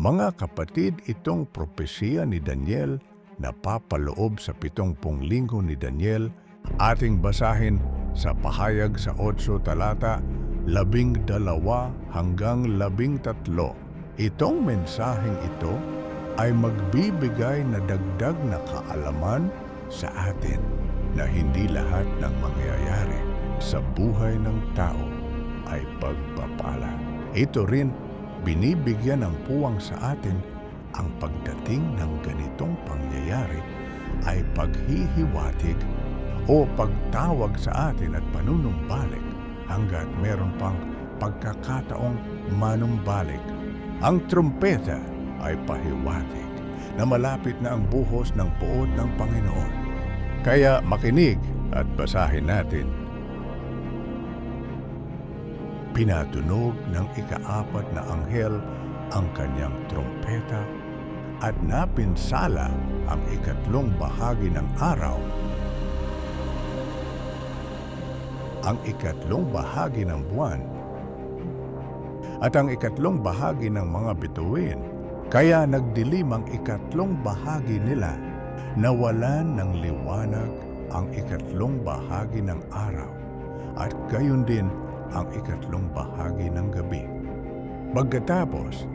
Mga kapatid, itong propesiya ni Daniel na papaloob sa pitongpong linggo ni Daniel, ating basahin sa pahayag sa 8 talata, labing dalawa hanggang labing tatlo. Itong mensaheng ito ay magbibigay na dagdag na kaalaman sa atin na hindi lahat ng mangyayari sa buhay ng tao ay pagpapala. Ito rin binibigyan ng puwang sa atin ang pagdating ng ganitong pangyayari ay paghihiwatig o pagtawag sa atin at panunumbalik hanggat meron pang pagkakataong manumbalik. Ang trumpeta ay pahiwatig na malapit na ang buhos ng puot ng Panginoon. Kaya makinig at basahin natin Pinatunog ng ikaapat na anghel ang kanyang trompeta at napinsala ang ikatlong bahagi ng araw. Ang ikatlong bahagi ng buwan at ang ikatlong bahagi ng mga bituin. Kaya nagdilim ang ikatlong bahagi nila, nawalan ng liwanag ang ikatlong bahagi ng araw, at gayon din ang ikatlong bahagi ng gabi. Pagkatapos,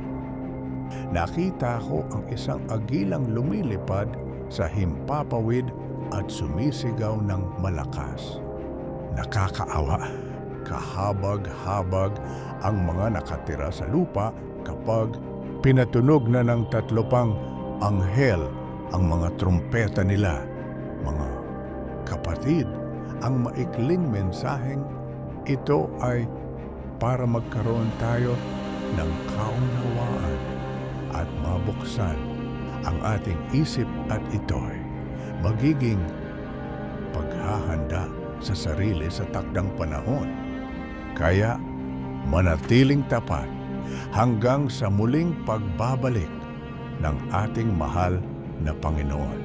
nakita ko ang isang agilang lumilipad sa himpapawid at sumisigaw ng malakas. Nakakaawa, kahabag-habag ang mga nakatira sa lupa kapag pinatunog na ng tatlo pang anghel ang mga trumpeta nila. Mga kapatid, ang maikling mensaheng ito ay para magkaroon tayo ng kaunawaan at mabuksan ang ating isip at ito'y magiging paghahanda sa sarili sa takdang panahon. Kaya manatiling tapat hanggang sa muling pagbabalik ng ating mahal na Panginoon.